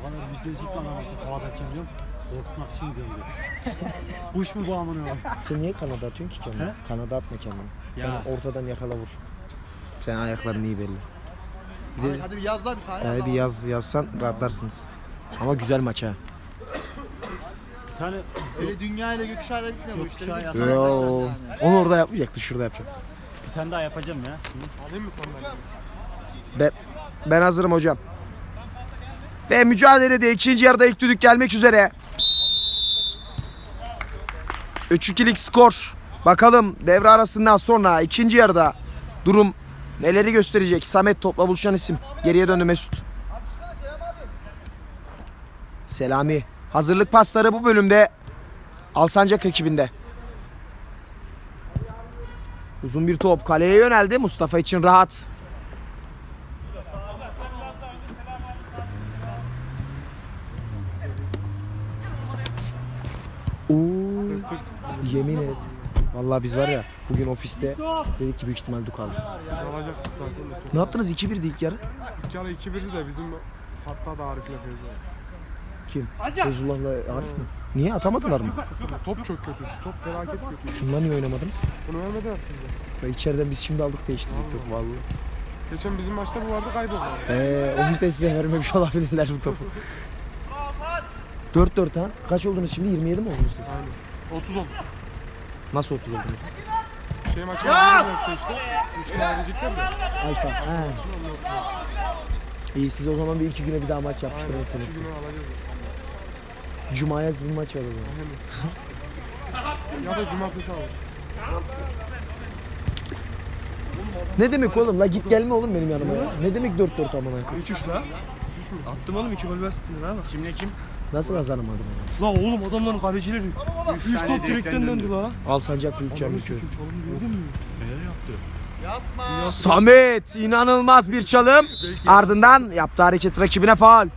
O kadar yüzde yüz itmanlaması havadayken diyorum. Korkutmak için diyorum diyor. Kuş mu bu amına koyayım? Sen niye kanada atıyorsun ki kendini? He? Kanada atma kendini. Sen Ya. ortadan yakala vur. Sen ayakların iyi belli. Bir Hadi, de hadi bir yaz daha bir tane. yani bir yaz yazsan rahatlarsınız. Ama güzel maç ha. Bir tane Öyle dünya ile gökkuşağıyla bitmiyor bu Yok, işler. Bir tane Yo. yani. Onu orada yapmayacaktı, şurada yapacak. bir tane daha yapacağım ya. Ben, ben hazırım hocam. Ve mücadelede ikinci yarıda ilk düdük gelmek üzere. 3-2'lik skor. Bakalım devre arasından sonra ikinci yarıda durum neleri gösterecek? Samet topla buluşan isim. Geriye döndü Mesut. Selami. Hazırlık pasları bu bölümde Alsancak ekibinde. Uzun bir top kaleye yöneldi. Mustafa için rahat. Yemin et. Vallahi biz var ya bugün ofiste dedik ki büyük ihtimal Duk aldı. Biz alacaktık zaten de. Ne yaptınız 2-1'di ilk yarı? İlk yarı 2-1'di de bizim hatta da Arif'le Feyzo. Kim? Feyzullah'la Arif mi? Niye atamadılar mı? Top çok kötü. Top felaket kötü. Şundan niye oynamadınız? Bunu vermedi yaptı bize. Ya içeriden biz şimdi aldık değiştirdik topu vallahi. Geçen bizim maçta bu vardı kayboldu. Eee o yüzden size vermemiş olabilirler bu topu. 4-4 ha? Kaç oldunuz şimdi? 27 mi oldunuz siz? Aynen. 30 oldu. Nasıl 30 oldunuz? Şey maçı vermezse işte. 3 maç verecekler de. Alfa. Ha. İyi siz o zaman bir iki güne bir daha maç Aynen. yapıştırırsınız. 2 günü alacağız. Cuma'ya sizin maç var o zaman. Aynen. ya da cumartesi alır. Ne demek oğlum la git gelme oğlum benim yanıma ya. Ne demek 4-4 amına koyayım? 3-3 la. Attım oğlum 2 gol ha bak. Kimle kim? Nasıl kazanamadım La oğlum adamların kalecileri 3 top direkten döndü la. ya? Alsancak büyük Çamlıköy. Neler yaptı? Yapma. Samet inanılmaz bir çalım. Ardından yaptığı hareket rakibine faal.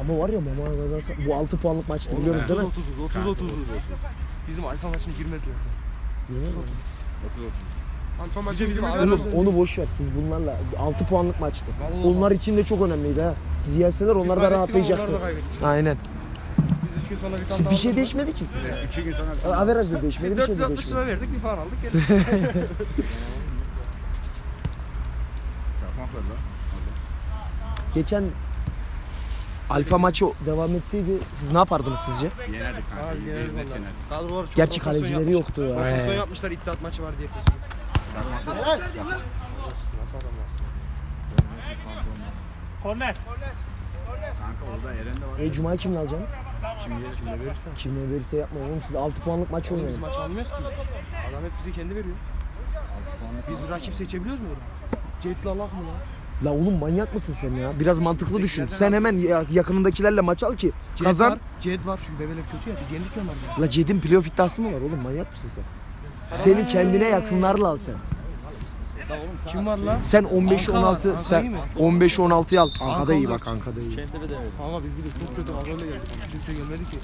Ama var ya mama kazansa bu 6 puanlık maçtı biliyoruz değil mi? 30 30 30 Bizim alfa maçına girmediler. Alfa maçı bizim Oğlum onu boş ver siz bunlarla 6 puanlık maçtı. Onlar için de çok önemliydi ha. Siz yenseler onlar da rahatlayacaktı. Aynen. Biz 3 gün sonra bir tane Siz daha bir şey değişmedi ki size. 2 gün sonra Averaj da değişmedi, bir şey de 460 değişmedi. lira verdik bir falan aldık. Geçen Alfa maçı devam etseydi siz ne yapardınız sizce? yenerdik kanka. Abi yenerdik vallahi. Kadrolar çok Gerçi rotasyon kalecileri yoktu ya. Rotasyon yapmışlar iddiat maçı var diye. Korner. Kanka orada Eren de var. E Cuma'yı kimle alacaksınız? Kim verirsin de verirsen. Kimle verirse yapmayın oğlum siz 6 puanlık maç Oğlum biz maç almıyoruz ki. Adam hep bize kendi veriyor. Biz rakip seçebiliyoruz mu orada? Cetli Allah mı lan? La oğlum manyak mısın sen ya? Biraz mantıklı düşün. Sen hemen ya- yakınındakilerle maç al ki Cet kazan. Var, Cet var şu bebeler kötü ya biz yendik onları. La Ced'in playoff iddiası mı var oğlum manyak mısın sen? Senin kendine yakınlarla al sen. Kim var lan? Sen 15 Anka var. 16 Anka iyi sen mi? 15 16'yı al. Anka'da Anka iyi bak Anka'da iyi. Kanka biz bir de çok kötü kadroyla geldik. Kimse gelmedi ki.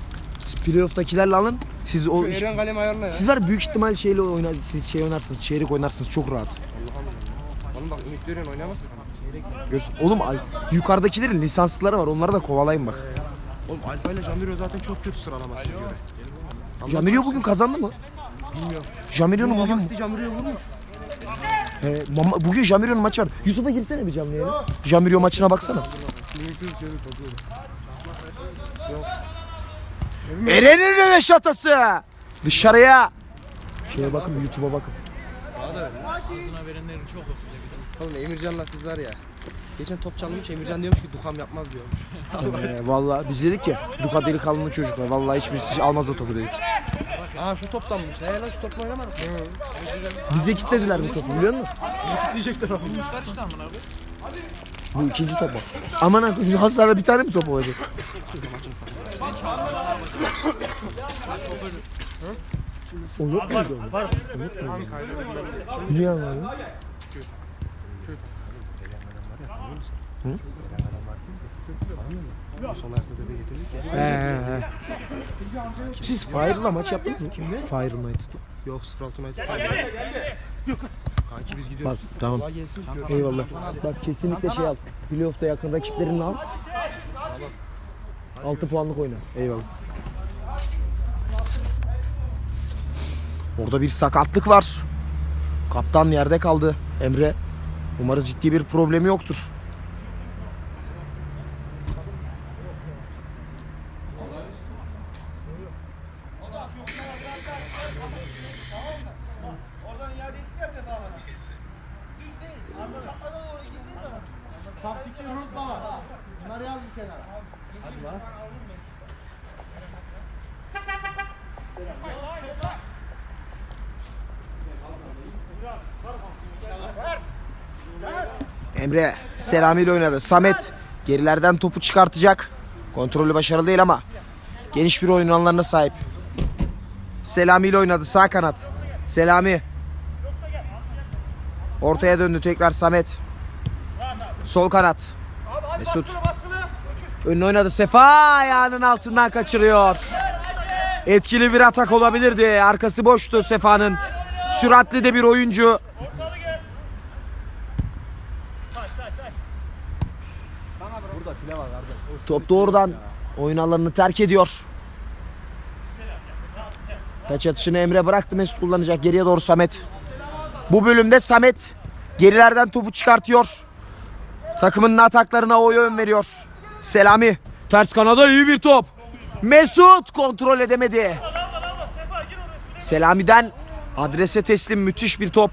Playoff'takilerle alın. Siz o Şu Eren kalem ayarla ya. siz var ya büyük ihtimal şeyle oynar siz şey oynarsınız. Çeyrek oynarsınız çok rahat. Oğlum bak Ümit Dören oynamazsın. Görsün. Oğlum al- yukarıdakilerin lisanslıları var. Onları da kovalayın bak. Oğlum Alfa ile Jamirio zaten çok kötü sıralamasına göre. Jamirio bugün kazandı mı? Bilmiyorum. Jamirio'nun Bugün Mamasti Jamirio vurmuş. He, mama- bugün Jamirio'nun maçı var. YouTube'a girsene bir canlı yayına. Jamirio maçına baksana. Eren'in röveşatası. Dışarıya. Şeye bakın YouTube'a bakın. Oğlum Emircan'la siz var ya. Geçen top çalmış Emircan diyormuş ki Dukam yapmaz diyormuş. Ee, vallahi biz dedik ya Duka delikanlı çocuklar. Vallahi hiçbirisi almaz o topu dedik. Aa şu toptanmış. Ne lan şu topla oynamadık. Bize kilitlediler bu topu biliyor musun? Diyecekler abi. Bu ikinci top o. Aman akıllı Hasan'da bir tane mi top olacak? O yok muydu o? Var. Anka'yla bilmem ne. Dünya var ya. Sol ayakta döbe getirdik ya. He he. Siz Fire'la maç yaptınız mı? Kimle? Fire United. Yok 06 United. Kanki biz gidiyoruz. Bak tamam. Kolay gelsin. Eyvallah. Bak kesinlikle şey al. Playoff'ta yakın rakiplerini al. 6 puanlık oyna. Eyvallah. Orada bir sakatlık var. Kaptan yerde kaldı Emre. Umarız ciddi bir problemi yoktur. Emre Selami ile oynadı. Samet gerilerden topu çıkartacak. Kontrolü başarılı değil ama geniş bir oyun alanlarına sahip. Selami ile oynadı sağ kanat. Selami. Ortaya döndü tekrar Samet. Sol kanat. Mesut. Önüne oynadı. Sefa ayağının altından kaçırıyor. Etkili bir atak olabilirdi. Arkası boştu Sefa'nın. Süratli de bir oyuncu. Top doğrudan oyun alanını terk ediyor. Taç atışını Emre bıraktı Mesut kullanacak. Geriye doğru Samet. Bu bölümde Samet gerilerden topu çıkartıyor. Takımının ataklarına o yön veriyor. Selami ters kanada iyi bir top. Mesut kontrol edemedi. Selami'den adrese teslim müthiş bir top.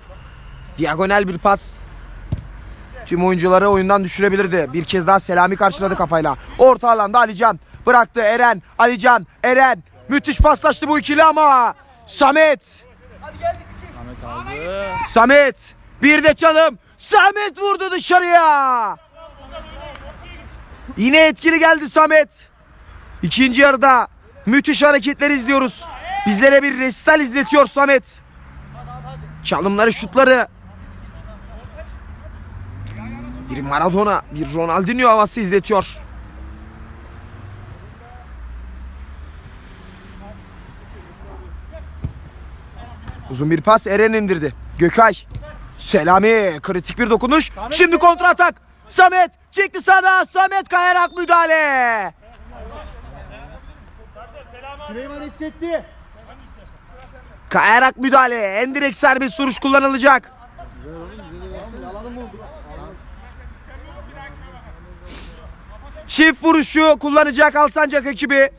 Diagonal bir pas. Tüm oyuncuları oyundan düşürebilirdi. Bir kez daha Selami karşıladı kafayla. Orta alanda Alican. Bıraktı Eren. Alican. Eren. Müthiş paslaştı bu ikili ama. Samet. Ahmet aldı. Samet. Bir de çalım. Samet vurdu dışarıya. Yine etkili geldi Samet. İkinci yarıda müthiş hareketler izliyoruz. Bizlere bir resital izletiyor Samet. Çalımları, şutları. Bir Maradona, bir Ronaldinho havası izletiyor. Uzun bir pas Eren indirdi. Gökay. Selami kritik bir dokunuş. Şimdi kontra atak. Samet çıktı sana. Samet kayarak müdahale. Süleyman hissetti. Kayarak müdahale. Endirek serbest vuruş kullanılacak. Çift vuruşu kullanacak Alsancak ekibi.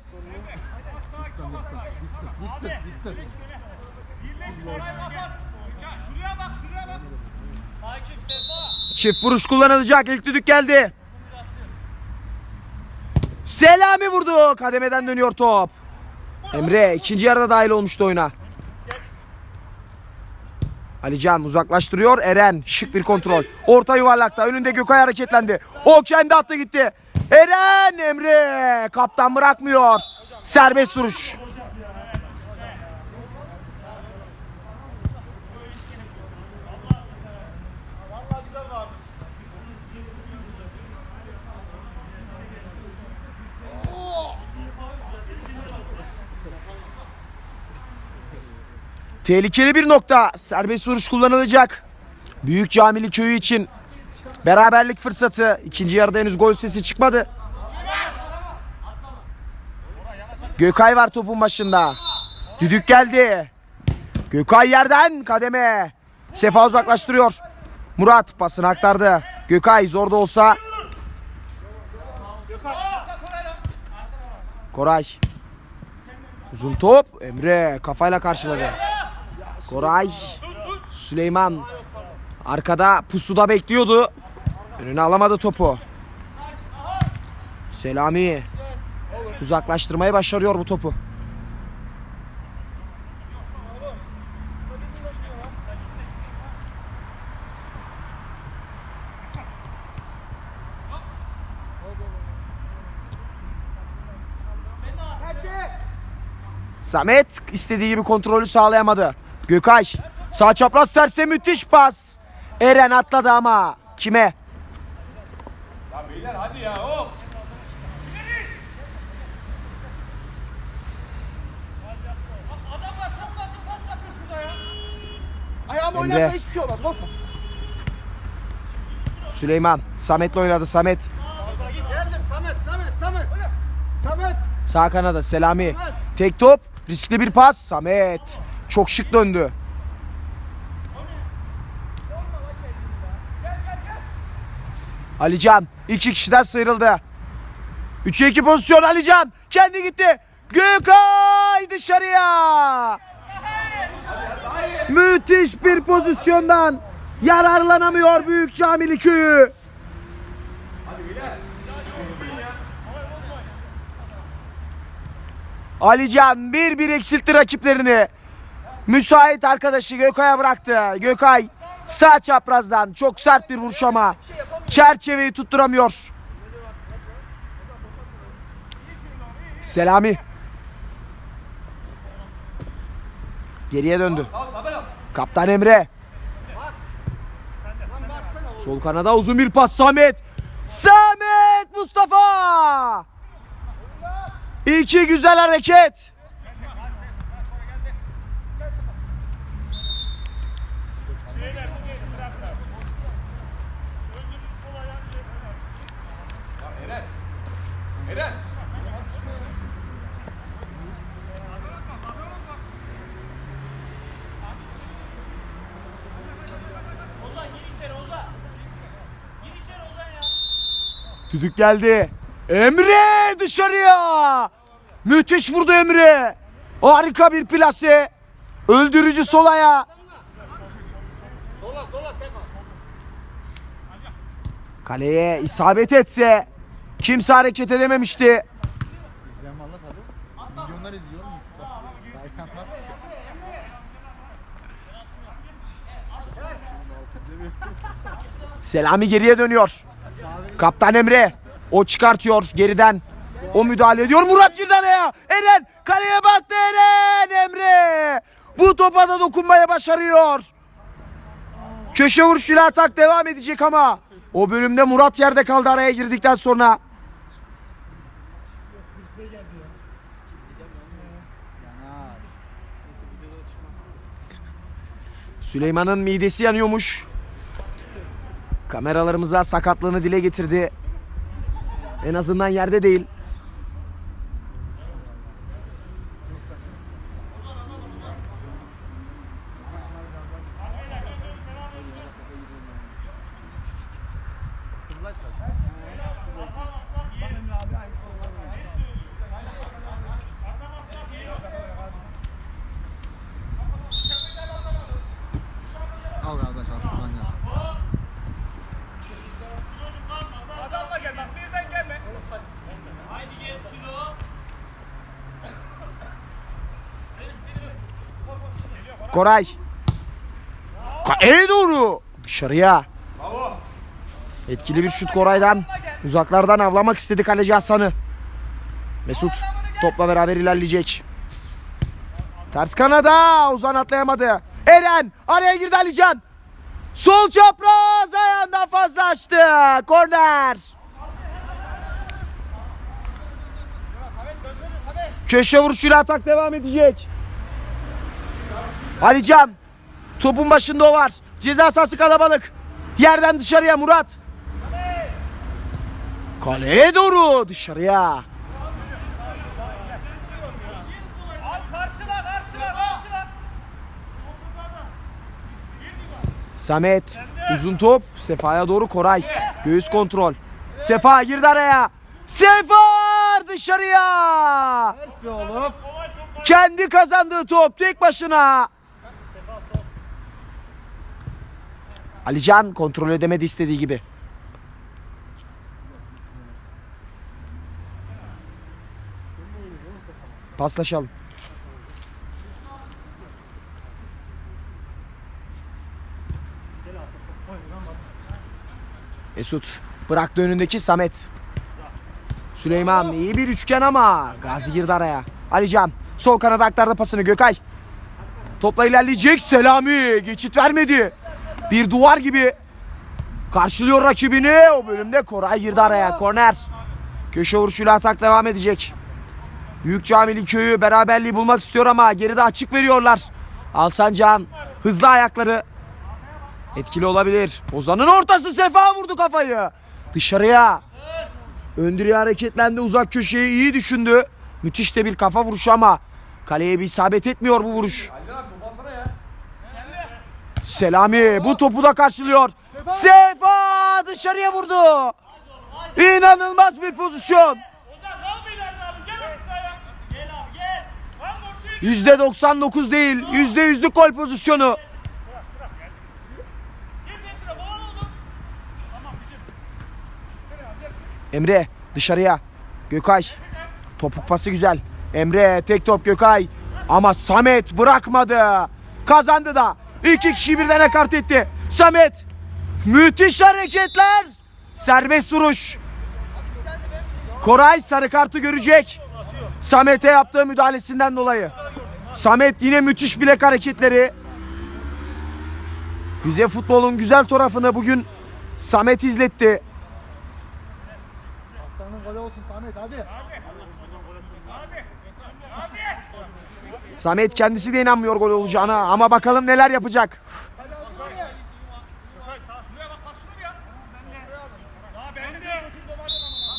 Çift vuruş kullanılacak. İlk düdük geldi. Selami vurdu. Kademeden dönüyor top. Emre ikinci yarıda dahil olmuştu oyuna. Alican uzaklaştırıyor. Eren şık bir kontrol. Orta yuvarlakta önünde Gökay hareketlendi. O kendi attı gitti. Eren Emre kaptan bırakmıyor. Serbest vuruş. Tehlikeli bir nokta. Serbest vuruş kullanılacak. Büyük Camili köyü için beraberlik fırsatı. İkinci yarıda henüz gol sesi çıkmadı. Gökay var topun başında. Düdük geldi. Gökay yerden kademe. Sefa uzaklaştırıyor. Murat pasını aktardı. Gökay zor da olsa. Koray. Uzun top. Emre kafayla karşıladı. Koray. Süleyman. Arkada pusuda bekliyordu. Önüne alamadı topu. Selami. Uzaklaştırmayı başarıyor bu topu. Samet istediği gibi kontrolü sağlayamadı. Gökay sağ çapraz terse müthiş pas. Eren atladı ama kime? Ayağım Emre. hiçbir şey olmaz. Korkma. Süleyman. Samet'le oynadı. Samet. Geldim Samet, Samet, Samet. Samet. Sağ kanada Selami. Tek top. Riskli bir pas. Samet. Çok şık döndü. Alican iki kişiden sıyrıldı. 3'e 2 pozisyon Alican. Kendi gitti. Gökay dışarıya. Müthiş bir pozisyondan yararlanamıyor Büyük Camili Köyü. Alican bir bir eksiltti rakiplerini. Müsait arkadaşı Gökay'a bıraktı. Gökay sağ çaprazdan çok sert bir vuruş ama çerçeveyi tutturamıyor. Selami. Geriye döndü. Kaptan Emre. Sol kanada uzun bir pas Samet. Samet Mustafa. İki güzel hareket. Düdük geldi. Emre dışarıya. Müthiş vurdu Emre. Harika bir plase. Öldürücü sol ayağı. Sola. Kaleye isabet etse kimse hareket edememişti. Selami geriye dönüyor. Kaptan Emre o çıkartıyor geriden. O müdahale ediyor. Murat girdi araya. Eren kaleye baktı Eren Emre. Bu topa da dokunmaya başarıyor. Köşe vuruşuyla atak devam edecek ama o bölümde Murat yerde kaldı araya girdikten sonra. Süleyman'ın midesi yanıyormuş. Kameralarımıza sakatlığını dile getirdi. En azından yerde değil. Al kardeş al şuradan ya. Koray. Kaleye doğru. Dışarıya. Etkili bir şut Koray'dan. Uzaklardan avlamak istedi kaleci Hasan'ı. Mesut topla beraber ilerleyecek. Ters kanada. Ozan atlayamadı. Eren araya girdi Alican. Sol çapraz ayağından fazla açtı. Korner. Köşe vuruşuyla atak devam edecek. Alican. Topun başında o var. Ceza sahası kalabalık. Yerden dışarıya Murat. Kaleye doğru dışarıya. Samet uzun top Sefa'ya doğru Koray. Göğüs kontrol. Sefa girdi araya. Sefa dışarıya. Kendi kazandığı top tek başına. Alican kontrol edemedi istediği gibi. Paslaşalım. Mesut bıraktı önündeki Samet. Süleyman iyi bir üçgen ama Gazi girdi araya. Alican sol kanada aktardı pasını Gökay. Topla ilerleyecek Selami geçit vermedi. Bir duvar gibi karşılıyor rakibini. O bölümde Koray girdi araya. Korner. Köşe vuruşuyla atak devam edecek. Büyük Camili köyü beraberliği bulmak istiyor ama geride açık veriyorlar. Alsancan hızlı ayakları Etkili olabilir. Ozan'ın ortası Sefa vurdu kafayı. Dışarıya. Öndürüyor hareketlendi uzak köşeyi iyi düşündü. Müthiş de bir kafa vuruşu ama kaleye bir isabet etmiyor bu vuruş. Selami bu topu da karşılıyor. Sefa dışarıya vurdu. İnanılmaz bir pozisyon. Ortaya? %99 değil %100'lük gol pozisyonu. Emre dışarıya. Gökay. Topuk pası güzel. Emre tek top Gökay. Ama Samet bırakmadı. Kazandı da. İki kişi birden ekart etti. Samet. Müthiş hareketler. Serbest vuruş. Koray sarı kartı görecek. Samet'e yaptığı müdahalesinden dolayı. Samet yine müthiş bilek hareketleri. Bize futbolun güzel tarafını bugün Samet izletti. Haftanın golü olsun Samet hadi. Samet kendisi de inanmıyor gol olacağına ama bakalım neler yapacak.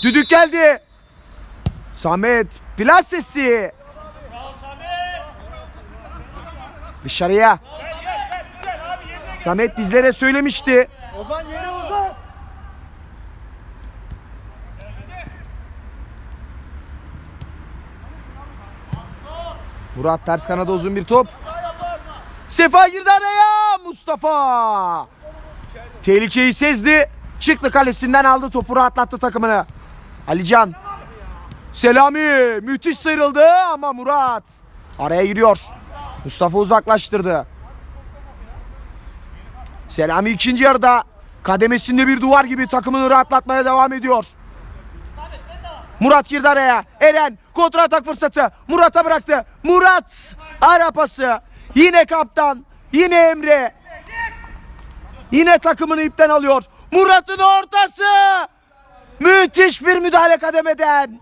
Düdük geldi. Samet plasesi. Dışarıya. Samet bizlere söylemişti. Ozan yeni Ozan. Murat ters kanada uzun bir top. Sefa girdi araya. Mustafa. Tehlikeyi sezdi. Çıktı kalesinden aldı topu rahatlattı takımını. Alican. Selami müthiş sıyrıldı ama Murat araya giriyor. Mustafa uzaklaştırdı. Selami ikinci yarıda kademesinde bir duvar gibi takımını rahatlatmaya devam ediyor. Murat girdi araya. Eren kontra atak fırsatı. Murat'a bıraktı. Murat ara pası. Yine kaptan. Yine Emre. Yine takımını ipten alıyor. Murat'ın ortası. Müthiş bir müdahale kademeden.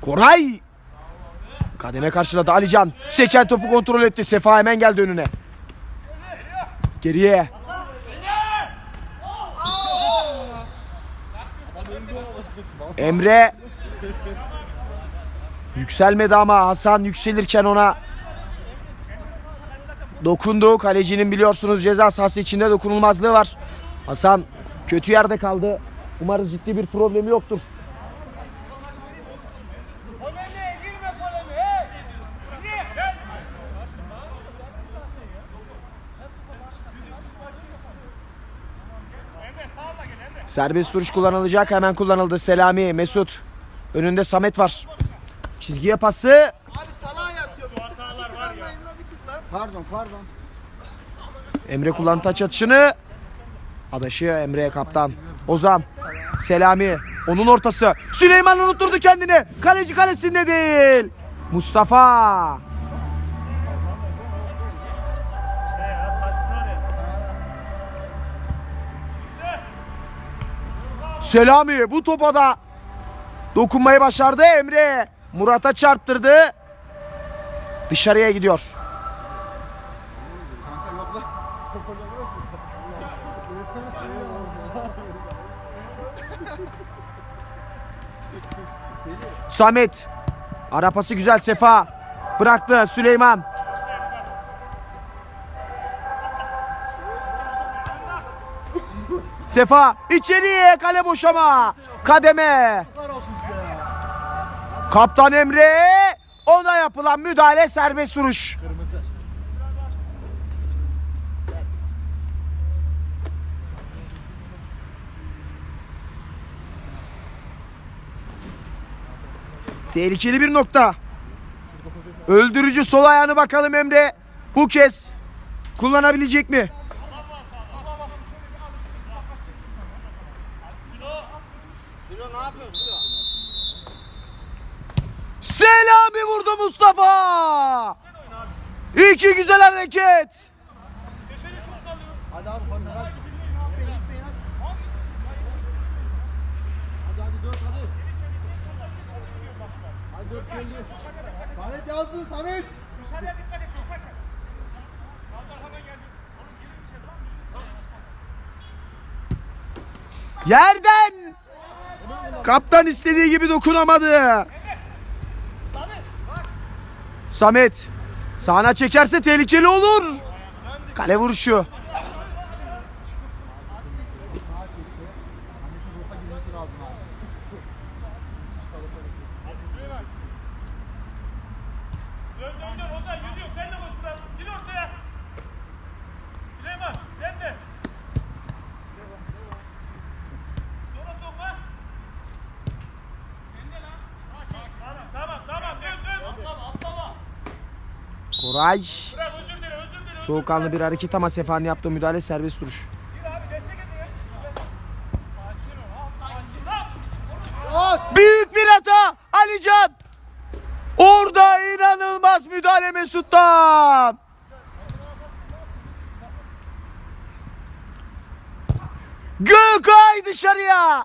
Koray. Kademe karşıladı Alican. Seken topu kontrol etti. Sefa hemen geldi önüne. Geriye. Emre yükselmedi ama Hasan yükselirken ona dokundu. Kalecinin biliyorsunuz ceza sahası içinde dokunulmazlığı var. Hasan kötü yerde kaldı. Umarız ciddi bir problemi yoktur. Serbest vuruş kullanılacak. Hemen kullanıldı. Selami, Mesut. Önünde Samet var. Çizgiye pası. Pardon pardon. Emre kullandı taç atışını. Adaşı Emre'ye kaptan. Ozan. Selami. Onun ortası. Süleyman unutturdu kendini. Kaleci kalesinde değil. Mustafa. Selami bu topa da dokunmayı başardı Emre. Murat'a çarptırdı. Dışarıya gidiyor. Samet. Arapası güzel Sefa. Bıraktı Süleyman. Sefa içeriye kale boşama. Kademe. Kaptan Emre ona yapılan müdahale serbest vuruş. Tehlikeli bir nokta. Öldürücü sol ayağını bakalım Emre. Bu kez kullanabilecek mi? Selami Mustafa. İki güzel hareket. Samet yazsın Samet. Dışarıya dikkat et. Yerden! Kaptan istediği gibi dokunamadı. Samet. Sağına çekerse tehlikeli olur. Kale vuruşu. Rota girmesi lazım abi. Dön dön dön Ozan yürüyor. Sen de boş biraz. Gir ortaya. Süleyman sen de. Sonra sokma. Sen de lan. Tamam tamam tamam dön dön. Atlama atlama. Koray. Soğukkanlı bir hareket ama Sefa'nın yaptığı müdahale serbest. Sağ. Büyük bir hata Alican. Orada inanılmaz müdahale Mesut'tan. Gökay dışarıya.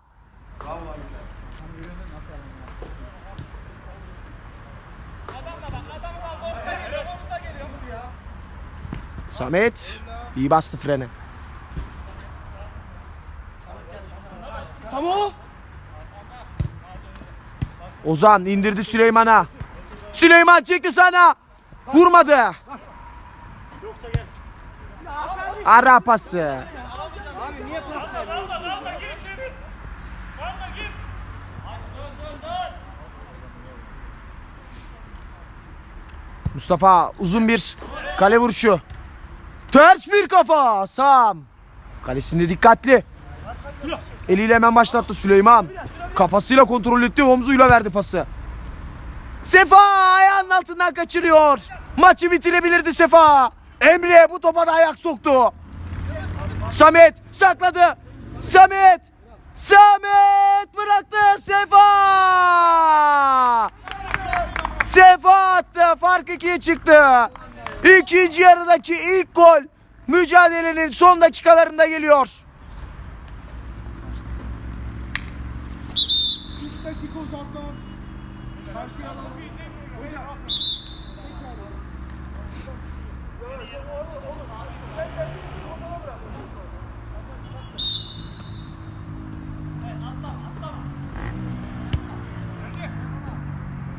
Samet iyi bastı frene. Samo. Ozan indirdi Süleyman'a. Süleyman çekti sana. Vurmadı. Ara pası. Mustafa uzun bir kale vuruşu. Ters bir kafa. Sam. Kalesinde dikkatli. Eliyle hemen başlattı Süleyman. Kafasıyla kontrol etti. Omzuyla verdi pası. Sefa ayağının altından kaçırıyor. Maçı bitirebilirdi Sefa. Emre bu topa da ayak soktu. Samet sakladı. Samet. Samet bıraktı Sefa. Sefa attı. Fark ikiye çıktı. İkinci yarıdaki ilk gol mücadelenin son dakikalarında geliyor. 3 dakika uzaktan. Karşıya alalım. Hocam.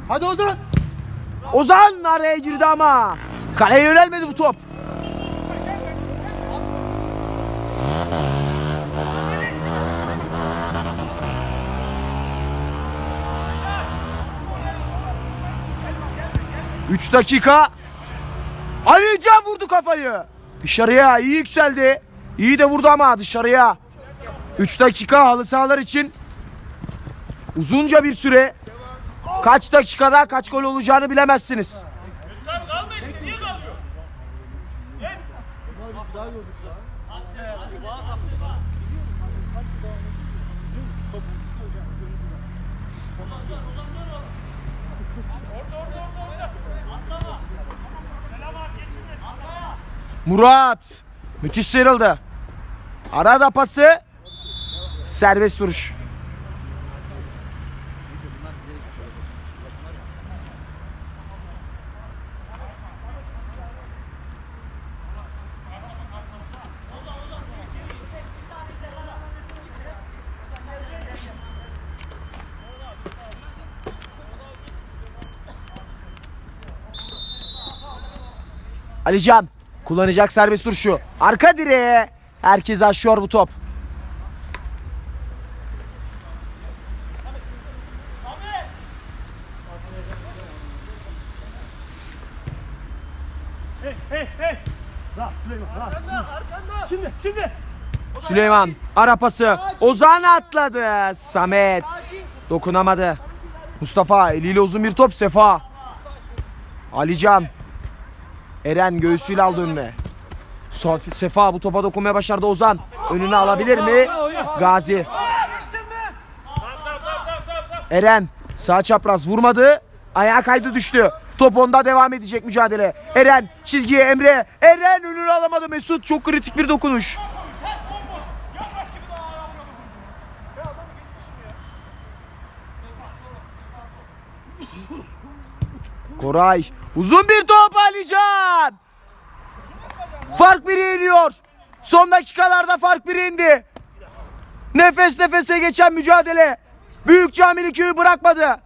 Hadi Ozan. Ozan araya girdi ama kaleye yönelmedi bu top. Üç dakika. Alican vurdu kafayı. Dışarıya iyi yükseldi. İyi de vurdu ama dışarıya. 3 dakika halı sahalar için uzunca bir süre. Kaç dakikada kaç gol olacağını bilemezsiniz. Mesut abi kalma işte. Niye kalıyor? Gel. Orada orada orada orada. Atlama. Selam abi geçirmesin. Murat. Müthiş sıyrıldı. Arada pası. Serbest vuruş. Alican kullanacak serbest vuruşu. Arka direğe. Herkes aşıyor bu top. Hey hey hey. Süleyman. Şimdi şimdi. Süleyman ara pası. Ozan atladı. Samet dokunamadı. Mustafa eliyle uzun bir top Sefa. Alican. Eren göğsüyle aldı önüne. Sefa bu topa dokunmaya başardı Ozan. Önüne alabilir mi? Gazi. Eren sağ çapraz vurmadı. Ayağa kaydı düştü. Top onda devam edecek mücadele. Eren çizgiye Emre. Eren önünü alamadı Mesut. Çok kritik bir dokunuş. Koray. Uzun bir top Alican. Fark biri iniyor. Son dakikalarda fark biri indi. Nefes nefese geçen mücadele. Büyük Camili köyü bırakmadı.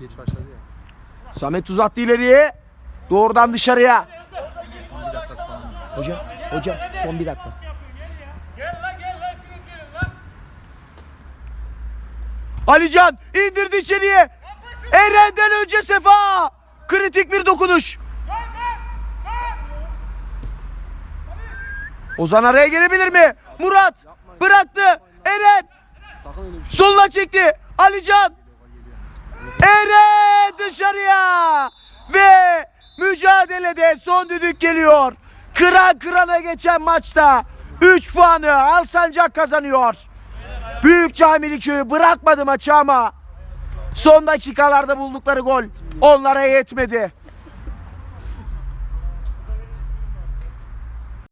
Geç başladı ya. Samet uzattı ileriye. Doğrudan dışarıya. Hocam, hocam son bir dakika. Gel lan gel lan hepiniz gelin lan. Alican indirdi içeriye. Eren'den önce Sefa. Kritik bir dokunuş. Ozan araya gelebilir mi? Murat bıraktı. Eren soluna çekti. Alican. Eren dışarıya. Ve mücadelede son düdük geliyor. Kıran kırana geçen maçta 3 puanı Alsancak kazanıyor. Büyük Camili Köyü bırakmadı maçı ama son dakikalarda buldukları gol onlara yetmedi.